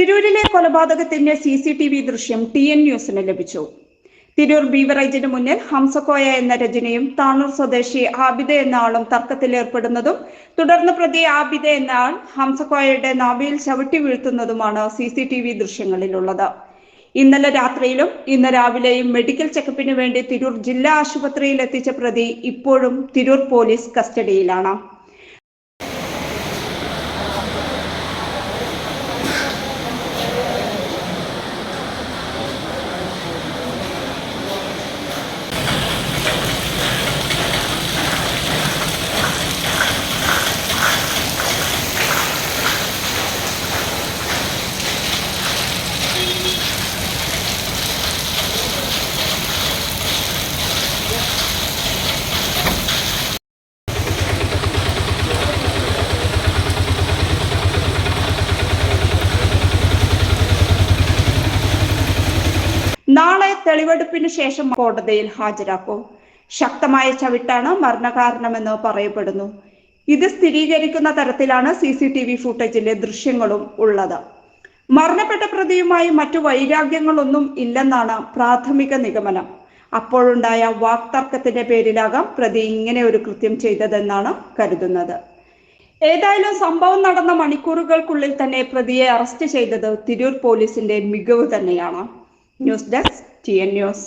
തിരൂരിലെ കൊലപാതകത്തിന്റെ C C T V ദൃശ്യം ടി എൻ ന്യൂസിന് ലഭിച്ചു. തിരൂർ ബീവറേജിന് മുന്നിൽ ഹംസക്കോയ എന്ന രചനയും താണൂർ സ്വദേശി ആബിദ എന്ന ആളും തർക്കത്തിലേർപ്പെടുന്നതും തുടർന്ന് പ്രതി ആബിദ എന്ന ആൾ ഹംസക്കോയയുടെ നാവിയിൽ ചവിട്ടി വീഴ്ത്തുന്നതുമാണ് സി സി ടി വി ദൃശ്യങ്ങളിലുള്ളത്. ഇന്നലെ രാത്രിയിലും ഇന്ന് രാവിലെയും മെഡിക്കൽ ചെക്കപ്പിന് വേണ്ടി തിരൂർ ജില്ലാ ആശുപത്രിയിൽ എത്തിച്ച പ്രതി ഇപ്പോഴും തിരൂർ പോലീസ് കസ്റ്റഡിയിലാണ്. നാളെ തെളിവെടുപ്പിന് ശേഷം കോടതിയിൽ ഹാജരാക്കും. ശക്തമായ ചവിട്ടാണ് മരണകാരണമെന്ന് പറയപ്പെടുന്നു. ഇത് സ്ഥിരീകരിക്കുന്ന തരത്തിലാണ് സി സി ടി വി ഫുട്ടേജിലെ ദൃശ്യങ്ങളും ഉള്ളത്. മരണപ്പെട്ട പ്രതിയുമായി മറ്റു വൈരാഗ്യങ്ങളൊന്നും ഇല്ലെന്നാണ് പ്രാഥമിക നിഗമനം. അപ്പോഴുണ്ടായ വാക്തർക്കത്തിന്റെ പേരിലാകാം പ്രതി ഇങ്ങനെ ഒരു കൃത്യം ചെയ്തതെന്നാണ് കരുതുന്നത്. ഏതായാലും സംഭവം നടന്ന മണിക്കൂറുകൾക്കുള്ളിൽ തന്നെ പ്രതിയെ അറസ്റ്റ് ചെയ്തത് തിരൂർ പോലീസിന്റെ മികവ് തന്നെയാണ്. News desk T N news